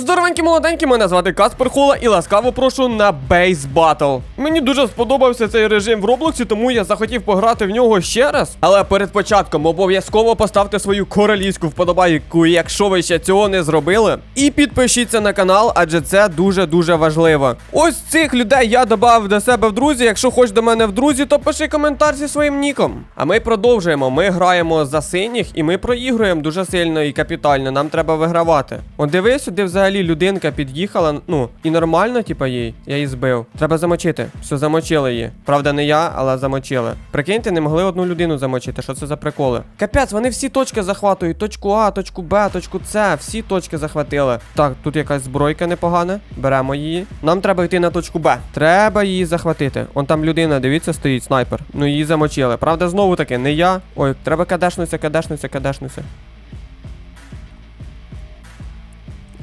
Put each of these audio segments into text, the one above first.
Здоровенькі молоденькі, мене звати Каспер Хола і ласкаво прошу на Бейс Батл. Мені дуже сподобався цей режим в Роблоксі, тому я захотів пограти в нього ще раз. Але перед початком обов'язково поставте свою королівську вподобайку, якщо ви ще цього не зробили. І підпишіться на канал, адже це дуже-дуже важливо. Ось цих людей я додав до себе в друзі. Якщо хочеш до мене в друзі, то пиши коментар зі своїм ніком. А ми продовжуємо. Ми граємо за синіх і ми проігруємо дуже сильно і капітально. Нам треба вигравати. От дивись, сюди взагалі людинка під'їхала. Ну і нормально, типа їй. Я її збив. Треба замочити. Все, замочили її. Правда, не я, але замочили. Прикиньте, не могли одну людину замочити. Що це за приколи? Капець, вони всі точки захватують. Точку А, точку Б, точку С. Всі точки захватили. Так, тут якась збройка непогана. Беремо її. Нам треба йти на точку Б. Треба її захватити. Он там людина, дивіться, стоїть снайпер. Ну її замочили. Правда, знову таки, не я. Ой, треба кадешнуся, кадешнуся, кадешнуся.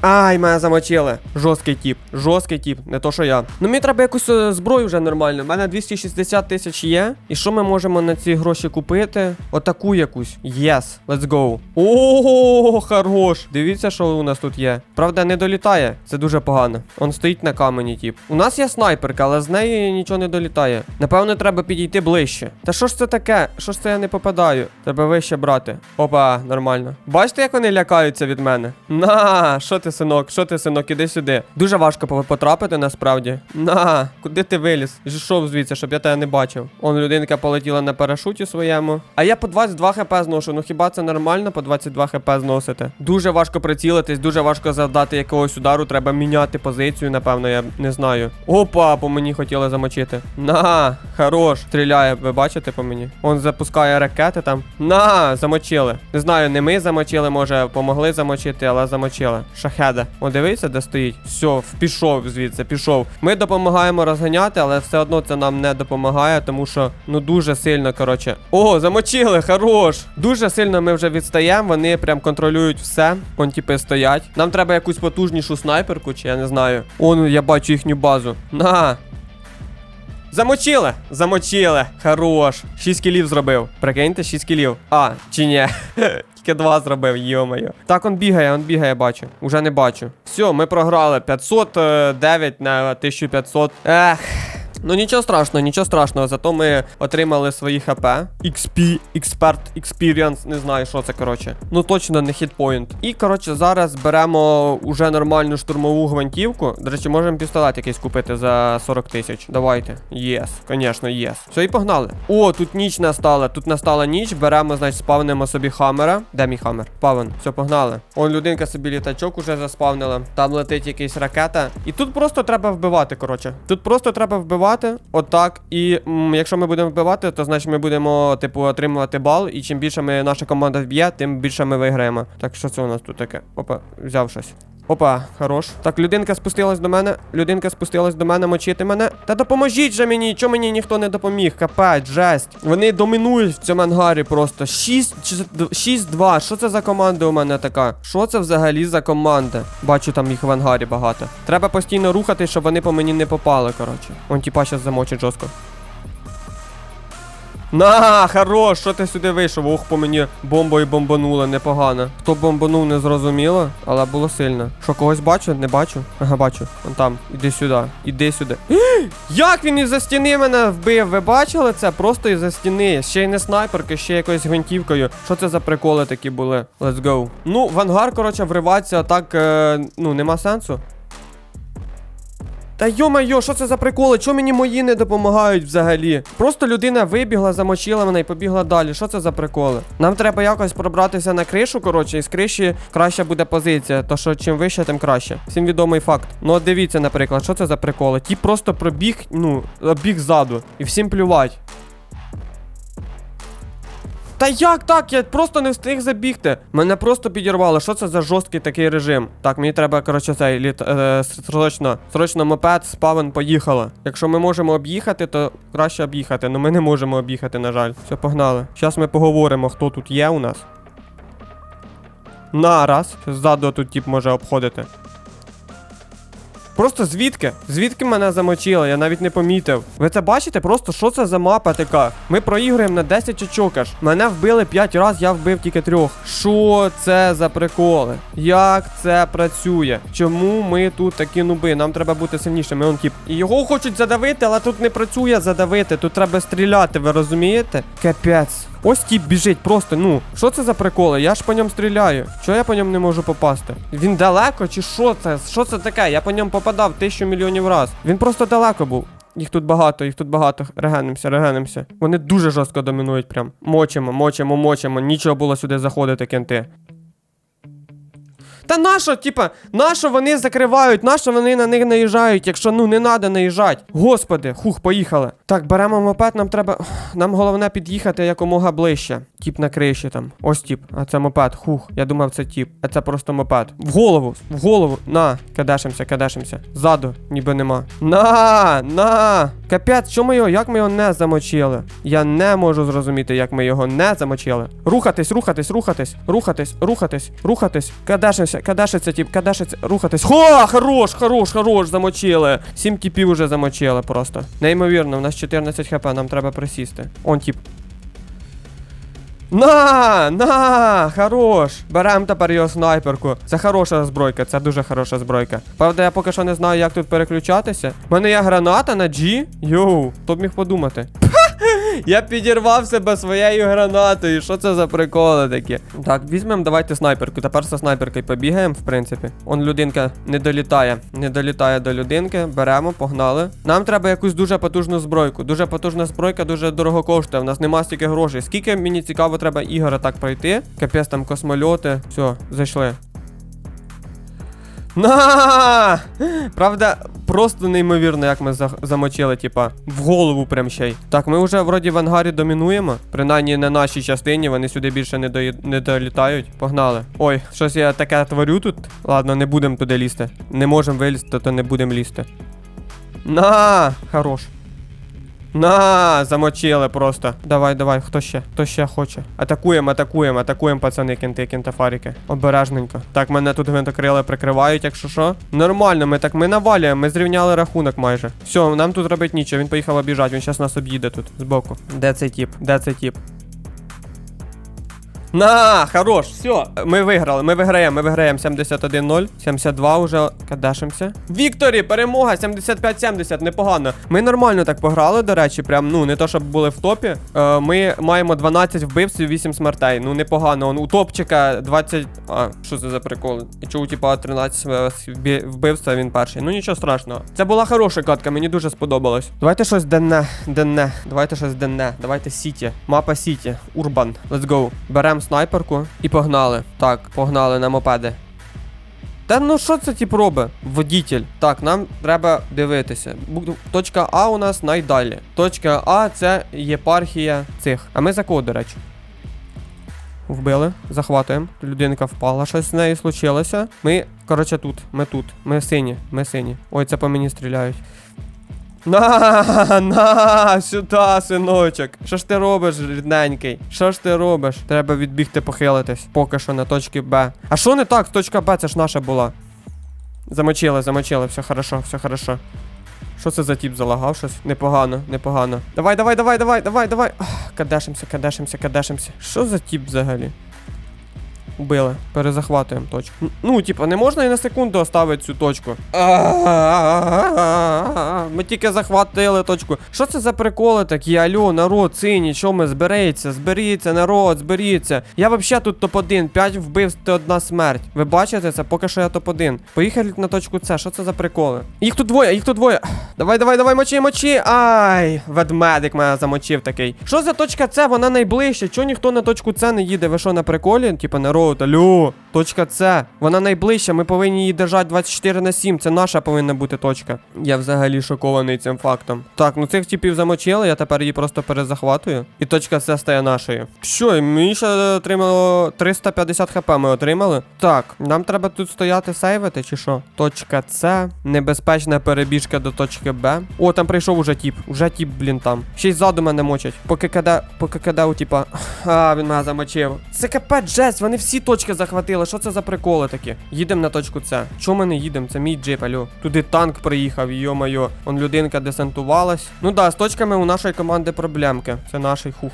Ай, мене замочили. Жорсткий тіп, жорсткий тіп, не то що я. Ну мені треба якусь е, зброю вже нормально. У мене 260 тисяч є. І що ми можемо на ці гроші купити? Отаку якусь. Yes, let's go. О, хорош. Дивіться, що у нас тут є. Правда, не долітає. Це дуже погано. Он стоїть на камені, тіп. У нас є снайперка, але з неї нічого не долітає. Напевно, треба підійти ближче. Та що ж це таке? Що ж це я не попадаю? Треба вище брати. Опа, нормально. Бачите, як вони лякаються від мене? На, що ти, синок? Що ти, синок, іди сюди. Дуже важко потрапити насправді. На, куди ти виліз? Зійшов звідси, щоб я тебе не бачив. Он людинка полетіла на парашуті своєму. А я по 22 хп зношу. Ну хіба це нормально по 22 хп зносити? Дуже важко прицілитись, дуже важко завдати якогось удару. Треба міняти позицію, напевно, я не знаю. Опа, по мені хотіли замочити. На, хорош. Стріляє, ви бачите по мені? Он запускає ракети там. На, замочили. Не знаю, не ми замочили, може, помогли замочити, але замочили. Шахеда. О, дивися, де стоїть. Все, пішов звідси, пішов. Ми допомагаємо розганяти, але все одно це нам не допомагає, тому що ну дуже сильно, коротше. О, замочили, хорош. Дуже сильно ми вже відстаємо. Вони прям контролюють все. Он типи стоять. Нам треба якусь потужнішу снайперку, чи я не знаю. Он я бачу їхню базу. На. Замочили! Замочили! Хорош! 6 кілів зробив. Прикиньте, 6 кілів. А, чи ні? Тільки два зробив, йо-моє. Так, он бігає, он бігає, бачу. Уже не бачу. Все, ми програли 509 на 1500. Ех. Ну нічого страшного, нічого страшного, зато ми отримали свої хп. XP, Expert Experience, не знаю, що це, коротше. Ну точно не хітпоінт. І, коротше, зараз беремо уже нормальну штурмову гвинтівку. До речі, можемо пістолет якийсь купити за 40 тисяч. Давайте. Єс, звісно, єс. Все, і погнали. О, тут ніч настала. Тут настала ніч. Беремо, значить, спавнимо собі хамера. Де мій хамер? Павен. Все, погнали. Он людинка собі літачок уже заспавнила. Там летить якийсь ракета. І тут просто треба вбивати, коротше. Тут просто треба вбивати. Отак. І м, якщо ми будемо вбивати, то значить ми будемо, типу, отримувати бал. І чим більше ми, наша команда вб'є, тим більше ми виграємо. Так, що це у нас тут таке? Опа, взяв щось. Опа, хорош. Так, людинка спустилась до мене. Людинка спустилась до мене мочити мене. Та допоможіть же мені, чому мені ніхто не допоміг? Капець, жесть. Вони домінують в цьому ангарі просто. 6-2. Що це за команда у мене така? Що це взагалі за команда? Бачу, там їх в ангарі багато. Треба постійно рухати, щоб вони по мені не попали, коротше. Он тіпа щас замочить жорстко. На, хорош, що ти сюди вийшов? Ох, по мені бомбою бомбануло, непогано. Хто бомбанув, не зрозуміло, але було сильно. Що, когось бачу? Не бачу? Ага, бачу. Вон там. Іди сюди. Іди сюди. Як він із-за стіни мене вбив? Ви бачили це? Просто із-за стіни. Ще й не снайперки, ще якоюсь гвинтівкою. Що це за приколи такі були? Let's go. Ну, в ангар, коротше, вриватися так, е, ну, нема сенсу. Та йо-майо, що це за приколи? Чому мені мої не допомагають взагалі? Просто людина вибігла, замочила мене і побігла далі. Що це за приколи? Нам треба якось пробратися на кришу, коротше, і з криші краща буде позиція. То що чим вище, тим краще. Всім відомий факт. Ну от дивіться, наприклад, що це за приколи? Ті просто пробіг, ну, біг ззаду. І всім плювать. Та як так? Я просто не встиг забігти. Мене просто підірвало. Що це за жорсткий такий режим? Так, мені треба, коротше, цей літ е, срочно, срочно мопед, спавен, поїхала. Якщо ми можемо об'їхати, то краще об'їхати. Ну ми не можемо об'їхати, на жаль. Все, погнали. Зараз ми поговоримо, хто тут є у нас. На, раз. Ззаду тут тип може обходити. Просто звідки? Звідки мене замочили? Я навіть не помітив. Ви це бачите? Просто що це за мапа така? Ми проігруємо на 10 очок аж. Мене вбили 5 разів, я вбив тільки трьох. Що це за приколи? Як це працює? Чому ми тут такі нуби? Нам треба бути сильнішими. Он. І його хочуть задавити, але тут не працює задавити. Тут треба стріляти, ви розумієте? Капець. Ось тіп біжить, просто, ну, що це за приколи? Я ж по ньому стріляю. Чого я по ньому не можу попасти? Він далеко чи що це? Що це таке? Я по ньому попадав тисячу мільйонів раз. Він просто далеко був. Їх тут багато, їх тут багато. Регенимося, регенимося. Вони дуже жорстко домінують прям. Мочимо, мочимо, мочимо. Нічого було сюди заходити, кенти. Та нащо, типа, нащо вони закривають, нащо вони на них наїжджають, якщо ну не треба наїжджати. Господи, хух, поїхали. Так, беремо мопед, нам треба. Нам головне під'їхати якомога ближче. Тіп на криші там. Ось тіп. А це мопед. Хух. Я думав, це тіп. А це просто мопед. В голову, в голову. На, кадешимося, кадешимося. Ззаду, ніби нема. На, на. Капець, чому його? Як ми його не замочили? Я не можу зрозуміти, як ми його не замочили. Рухатись, рухатись, рухатись, рухатись, рухатись, рухатись. Кадешимося, кадашиться, тіп, кадашиться, рухатись. Хо, хорош, хорош, хорош, замочили. Сім тіпів уже замочили просто. Неймовірно, в нас 14 хп, нам треба присісти. Он тіп. На, на, хорош. Берем тепер його снайперку. Це хороша збройка, це дуже хороша збройка. Правда, я поки що не знаю, як тут переключатися. У мене є граната на G. Йоу, хто б міг подумати. Я підірвав себе своєю гранатою. Що це за приколи такі? Так, візьмемо, давайте снайперку. Тепер зі снайперкою побігаємо, в принципі. Он людинка не долітає. Не долітає до людинки. Беремо, погнали. Нам треба якусь дуже потужну збройку. Дуже потужна збройка, дуже дорого коштує. У нас нема стільки грошей. Скільки мені цікаво, треба ігора так пройти. Капець там космольоти. Все, зайшли. На! Правда, просто неймовірно, як ми замочили, типа, в голову прям ще й. Так, ми вже вроді в ангарі домінуємо. Принаймні на нашій частині, вони сюди більше не, до... не долітають. Погнали. Ой, щось я таке творю тут. Ладно, не будемо туди лізти. Не можемо вилізти, то не будемо лізти. На! Хорош. На, замочили просто. Давай, давай, хто ще? Хто ще хоче? Атакуємо, атакуємо, атакуємо, пацани, кінти, кінтафаріки. Обережненько. Так, мене тут гвинтокрили прикривають, якщо що. Нормально, ми так ми навалюємо, ми зрівняли рахунок майже. Все, нам тут робить нічого. Він поїхав обіжати, він зараз нас об'їде тут збоку. Де цей тіп? Де цей тіп? На, хорош, все, ми виграли, ми виграємо, ми виграємо 71-0, 72 уже кадешимося. Вікторі, перемога, 75-70, непогано. Ми нормально так пограли, до речі, прям, ну, не то, щоб були в топі. Е, ми маємо 12 вбивців, 8 смертей. Ну, непогано. Он, у топчика 20. А, що це за прикол? І чого, типа, 13 вбивств, а він перший. Ну нічого страшного. Це була хороша катка, мені дуже сподобалось. Давайте щось денне, денне. Давайте щось денне. Давайте Сіті. Мапа Сіті. Урбан. Let's go. Беремо снайперку і погнали. Так, погнали на мопеди. Та ну що це тип робить? Водітель. Так, нам треба дивитися. Точка А у нас найдалі. Точка А це єпархія цих. А ми за кого, до речі? Вбили, захватуємо. Людинка впала, щось з нею случилося. Ми, коротше, тут. Ми тут. Ми сині, ми сині. Ой, це по мені стріляють. На, на, сюди, синочок. Що ж ти робиш, рідненький? Що ж ти робиш? Треба відбігти похилитись. Поки що на точці Б. А що не так? Точка Б, це ж наша була. Замочили, замочили, все хорошо, все хорошо. Що це за тіп залагав щось? Непогано, непогано. Давай, давай, давай, давай, давай, давай. Кадешимся, кадешимся, кадешимся. Що за тіп взагалі? Убили. Перезахватуємо точку. Ну, типа, не можна і на секунду оставити цю точку. Ми тільки захватили точку. Що це за приколи такі? Алло, народ, сині, що ми зберіться? Зберіться, народ, зберіться. Я взагалі тут топ-1, 5 вбивств одна смерть. Ви бачите це? Поки що я топ-1. Поїхали на точку С. Що це за приколи? Їх тут двоє, їх тут двоє. Давай, давай, давай, мочи, мочи. Ай, ведмедик мене замочив такий. Що за точка С? Вона найближча. Чого ніхто на точку С не їде? Ви що на приколі? Типа народ, алло. Точка С. Вона найближча. Ми повинні її держати 24 на 7. Це наша повинна бути точка. Я взагалі шокований цим фактом. Так, ну цих типів замочили, я тепер її просто перезахватую. І точка С стає нашою. Що, мені ще отримало 350 хп ми отримали. Так, нам треба тут стояти сейвити, чи що? Точка С. Небезпечна перебіжка до точки Б. О, там прийшов уже тіп. Уже тіп, блін, там. Ще й ззаду мене мочать. Поки каде, поки каде у тіпа. А, він мене замочив. Це капець жесть, вони всі точки захватили. Що це за приколи такі? Їдемо на точку С. Чому ми не їдемо? Це мій джип, алю. Туди танк приїхав, йо-моє. Он людинка десантувалась. Ну да, з точками у нашої команди проблемки. Це наш хух.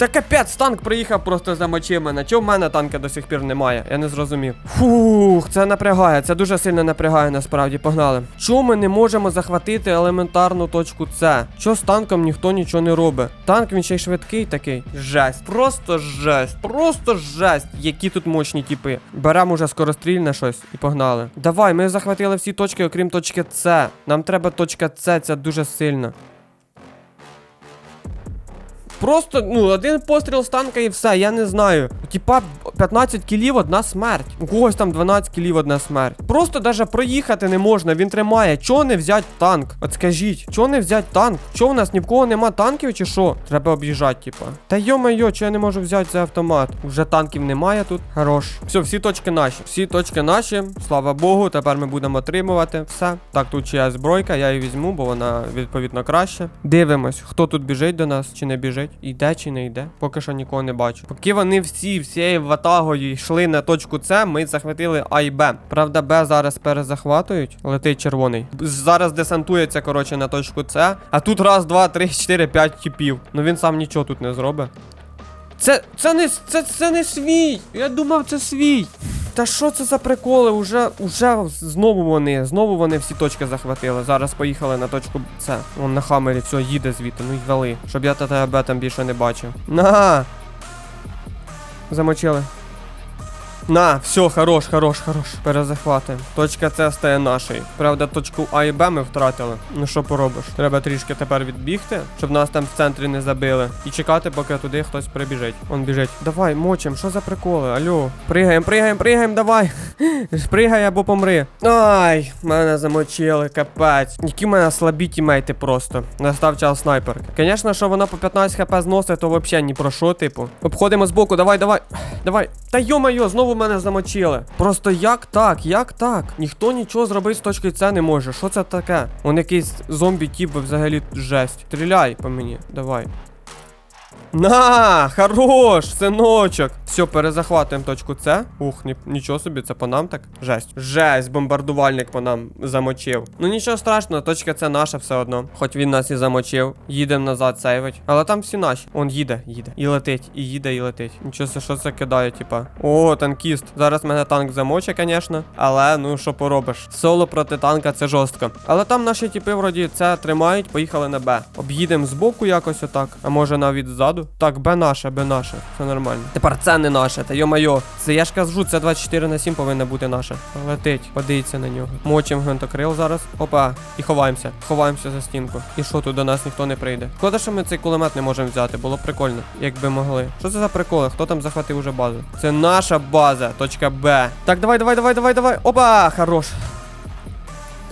Та капець, танк приїхав просто замочив мене. Чого в мене танка до сих пір немає? Я не зрозумів. Фух, це напрягає, це дуже сильно напрягає насправді. Погнали. Чому ми не можемо захватити елементарну точку С? Чого з танком ніхто нічого не робить? Танк він ще й швидкий такий. Жесть, просто жесть, просто жесть. Які тут мощні тіпи. Беремо уже скорострільне щось і погнали. Давай, ми захватили всі точки, окрім точки С. Нам треба точка С, це дуже сильно. Просто, ну, один постріл з танка і все, я не знаю. Типа 15 кілів одна смерть. У когось там 12 кілів одна смерть. Просто даже проїхати не можна, він тримає. Чого не взять танк? От скажіть, чого не взять танк? Чого у нас ні в кого нема танків чи що? Треба об'їжджати, типа. Та йо-моє, чого я не можу взяти цей автомат? Вже танків немає тут. Хорош. Все, всі точки наші. Всі точки наші. Слава Богу, тепер ми будемо отримувати все. Так, тут чиясь збройка, я її візьму, бо вона відповідно краще. Дивимось, хто тут біжить до нас чи не біжить. Йде чи не йде. Поки що нікого не бачу. Поки вони всі всією ватагою йшли на точку С, ми захватили А і Б. Правда, Б зараз перезахватують. Летить червоний. Зараз десантується, коротше, на точку С. А тут раз, два, три, чотири, п'ять типів. Ну він сам нічого тут не зробить. Це, це не це, це не свій. Я думав, це свій. Та що це за приколи? Уже, уже знову вони, знову вони всі точки захватили. Зараз поїхали на точку С. Вон на хамері, все, їде звідти, ну й вели. Щоб я тебе там більше не бачив. На! Замочили. На, все, хорош, хорош, хорош. Перезахватуємо. Точка С стає нашою. Правда, точку А і Б ми втратили. Ну що поробиш? Треба трішки тепер відбігти, щоб нас там в центрі не забили. І чекати, поки туди хтось прибіжить. Он біжить. Давай, мочим, що за приколи? Алло. Пригаємо, пригаємо, пригаємо, давай. Пригай або помри. Ай, мене замочили, капець. Які в мене слабі тімейти просто. Настав час снайперки. Звісно, що вона по 15 хп зносить, то взагалі ні про що, типу. Обходимо збоку, давай, давай. Давай. Та йо-моє, знову мене замочили. Просто як так? Як так? Ніхто нічого зробити з точки С не може. Що це таке? Он якийсь зомбі тіп взагалі жесть. Стріляй по мені, давай. На, хорош, синочок. Все, перезахватуємо точку С. Ух, ні, нічого собі, це по нам так. Жесть. Жесть, бомбардувальник по нам замочив. Ну нічого страшного, точка С наша все одно. Хоч він нас і замочив. Їдемо назад сейвить. Але там всі наші. Он їде, їде. І летить, і їде, і летить. Нічого, що це кидає, типа. О, танкіст. Зараз мене танк замочить, звісно. Але ну що поробиш? Соло проти танка це жорстко. Але там наші типи вроді це тримають, поїхали на Б. Об'їдемо збоку якось отак. А може навіть ззаду. Так, Б наше, Б наше. Все нормально. Тепер це не наше, та йо-майо. Це я ж кажу, це 24 на 7 повинно бути наше. Летить, подивіться на нього. Мочим гвинтокрил зараз. Опа, і ховаємося. Ховаємося за стінку. І що тут до нас ніхто не прийде. Шкода, що ми цей кулемет не можемо взяти, було б прикольно, якби могли. Що це за приколи? Хто там захватив уже базу? Це наша база, точка Б. Так, давай, давай, давай, давай, давай. Опа, хорош.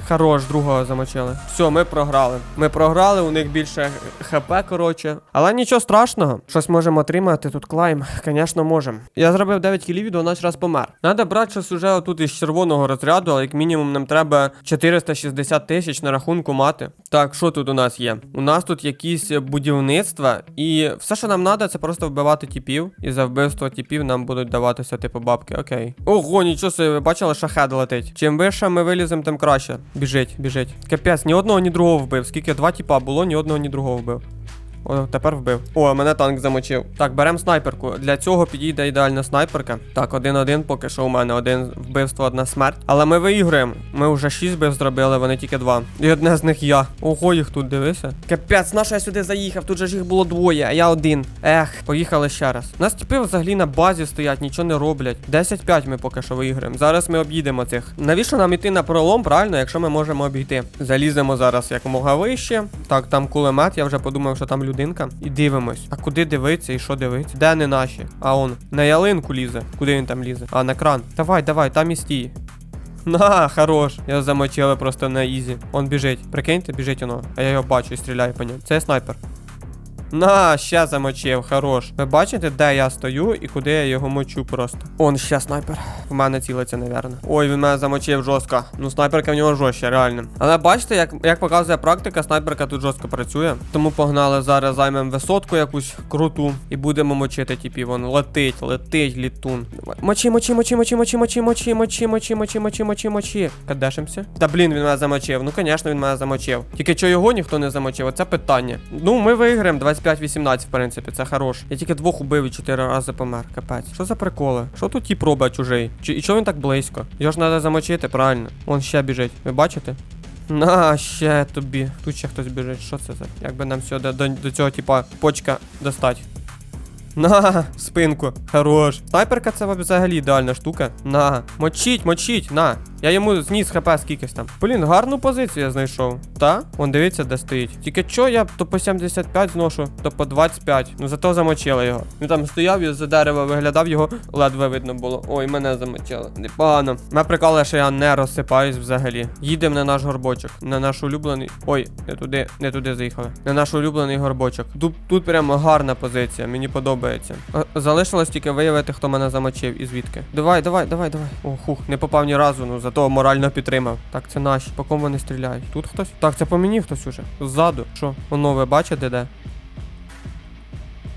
Хорош, другого замочили. Все, ми програли. Ми програли, у них більше хп, коротше. Але нічого страшного. Щось можемо отримати тут клайм. Звісно, можемо. Я зробив 9 кілів і 12 раз помер. Надо брати щось уже отут із червоного розряду, але як мінімум нам треба 460 тисяч на рахунку мати. Так, що тут у нас є? У нас тут якісь будівництва, і все, що нам треба, це просто вбивати тіпів. І за вбивство тіпів нам будуть даватися типу бабки. Окей. Ого, нічого собі, ви бачили, шахед летить. Чим вище ми виліземо, тим краще. Біжить, біжить. Капець, ні одного, ні другого вбив. Скільки два тіпа було, ні одного, ні другого вбив. О, тепер вбив. О, мене танк замочив. Так, беремо снайперку. Для цього підійде ідеальна снайперка. Так, один-один, поки що у мене один вбивство, одна смерть. Але ми виіграємо. Ми вже шість вбив зробили, вони тільки два. І одне з них я. Ого, їх тут дивися. Капець, на що я сюди заїхав? Тут же ж їх було двоє, а я один. Ех, поїхали ще раз. Нас типи взагалі на базі стоять, нічого не роблять. 10-5 ми поки що виіграємо. Зараз ми об'їдемо цих. Навіщо нам іти на пролом, правильно, якщо ми можемо обійти? Заліземо зараз якомога вище. Так, там кулемет, я вже подумав, що там людинка. І дивимось. А куди дивиться і що дивиться? Де не наші? А он на ялинку лізе. Куди він там лізе? А, на кран. Давай, давай, там і стій. На, хорош. Я замочили просто на ізі. Он біжить. Прикиньте, біжить воно. А я його бачу і стріляю по ньому. Це снайпер. На, ще замочив, хорош. Ви бачите, де я стою і куди я його мочу просто. Он ще снайпер. В мене цілиться, невірно. Ой, він мене замочив жорстко. Ну, снайперка в нього жорстче, реально. Але бачите, як, як показує практика, снайперка тут жорстко працює. Тому погнали зараз займемо висотку якусь круту і будемо мочити типів. Вон летить, летить літун. Мочи, мочи, мочи, мочи, мочи, мочи, мочи, мочи, мочи, мочи, мочи, мочи, мочи. Кадешимся. Та блін, він мене замочив. Ну, звісно, він мене замочив. Тільки чого його ніхто не замочив, оце питання. Ну, ми виграємо 25-18, в принципі, це хорош. Я тільки двох убив і чотири рази помер. Капець. Що за приколи? Що тут ті проба чужий? Чи і чого він так близько? Його ж треба замочити, правильно. Вон ще біжить. Ви бачите? На, ще тобі. Тут ще хтось біжить. Що це за? Як би нам сюди до, до цього, типа, почка достать. На, спинку. Хорош. Снайперка це взагалі ідеальна штука. На. Мочіть, мочіть, на. Я йому зніс хп скількись там. Блін, гарну позицію я знайшов. Та? Вон дивіться, де стоїть. Тільки чо я то по 75 зношу, то по 25. Ну зато замочили його. Він там стояв і за дерева виглядав, його ледве видно було. Ой, мене замочили. Непогано. Мене прикалує, що я не розсипаюсь взагалі. Їдемо на наш горбочок. На наш улюблений. Ой, не туди, не туди заїхали. На наш улюблений горбочок. Тут, тут прямо гарна позиція, мені подобається. Залишилось тільки виявити, хто мене замочив і звідки. Давай, давай, давай, давай. О, хух, не попав ні разу, ну зато морально підтримав. Так, це наші. По кому вони стріляють? Тут хтось? Так, це по мені хтось уже. Ззаду. Що? Воно ви бачите де?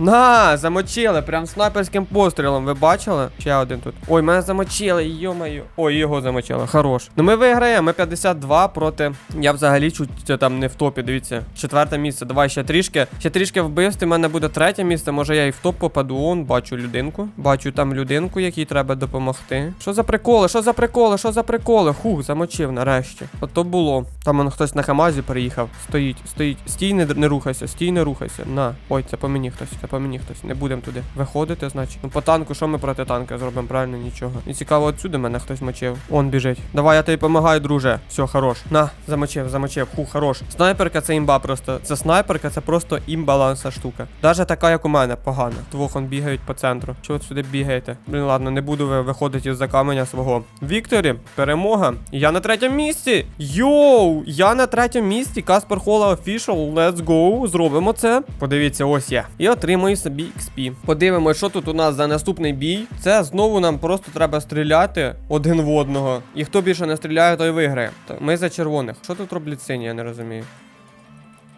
На, замочили, прям снайперським пострілом, ви бачили? Ще один тут. Ой, мене замочили, йомаю. Ой, його замочили, хорош. Ну ми виграємо, ми 52 проти. Я взагалі чуть там не в топі, дивіться. Четверте місце. Давай ще трішки. Ще трішки вбивств, в мене буде третє місце. Може я і в топ попаду. Он, бачу людинку. Бачу там людинку, якій треба допомогти. Що за приколи? Що за приколи? Що за приколи? Хух, замочив нарешті. От то було. Там он хтось на Хамазі приїхав. Стоїть, стоїть. Стій, не, не рухайся, стій, не рухайся. На. Ой, це по мені хтось. По мені хтось. Не будемо туди виходити, значить. Ну по танку, що ми проти танка зробимо? Правильно, нічого. І цікаво, отсюди мене хтось мочив. Он біжить. Давай, я тобі допомагаю, друже. Все, хорош. На, замочив, замочив. Ху, хорош. Снайперка це імба просто. Це снайперка, це просто імбалансна штука. Даже така, як у мене, погана. Двох он бігають по центру. Чого ви сюди бігаєте? Блін, ладно, не буду виходити із-за каменя свого. Вікторі, перемога. Я на третьому місці. Йоу! Я на третьому місці. Каспер Хола Official. Let's go. Зробимо це. Подивіться, ось я. І отримую собі XP. Подивимось, що тут у нас за наступний бій. Це знову нам просто треба стріляти один в одного. І хто більше не стріляє, той виграє. Ми за червоних. Що тут роблять сині, я не розумію.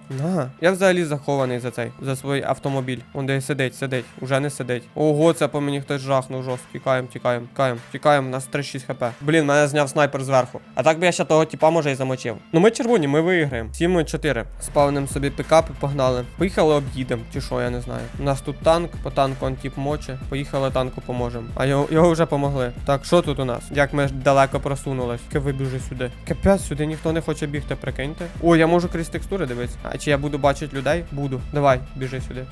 На, я взагалі захований за цей, за свій автомобіль. Он де сидить, сидить, уже не сидить. Ого, це по мені хтось жахнув жорстко. Тікаємо, тікаємо, тікаємо, тікаємо, нас 3-6 хп. Блін, мене зняв снайпер зверху. А так би я ще того типа може і замочив. Ну ми червоні, ми виграємо. 7-4. Спавним собі пікап і погнали. Поїхали об'їдемо, чи що, я не знаю. У нас тут танк, по танку он тип моче. Поїхали танку поможемо. А його, його вже помогли. Так, що тут у нас? Як ми ж далеко просунулись? Ки вибіжи сюди. Капець, сюди ніхто не хоче бігти, прикиньте. О, я можу крізь текстури дивитися. А чи я буду бачити людей? Буду. Давай, біжи сюди.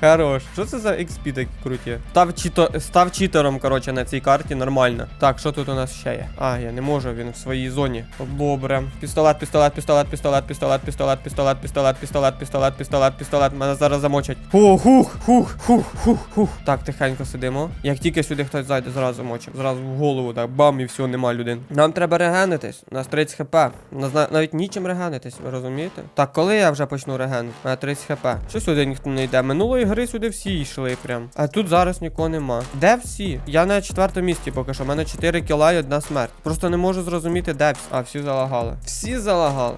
Хорош. Що це за XP такі круті? Став, чіто... Став читером, коротше, на цій карті нормально. Так, що тут у нас ще є? А, я не можу, він в своїй зоні. Добре. Пістолет, пістолет, пістолет, пістолет, пістолет, пістолет, пістолет, пістолет, пістолет, пістолет, пістолет, пістолет. Мене зараз замочать. Фу, хух, хух, хух, хух, хух. Так, тихенько сидимо. Як тільки сюди хтось зайде, зразу мочим. Зразу в голову, так, бам, і все, нема людей. Нам треба регенитись. У нас 30 хп. Нас навіть нічим регенитись, ви розумієте? Так, коли я вже почну регенити? У мене 30 хп. Що сюди ніхто не йде? Минулої гри сюди всі йшли прям. А тут зараз нікого нема. Де всі? Я на четвертому місці поки що. У мене 4 кіла і одна смерть. Просто не можу зрозуміти, де всі. А, всі залагали. Всі залагали.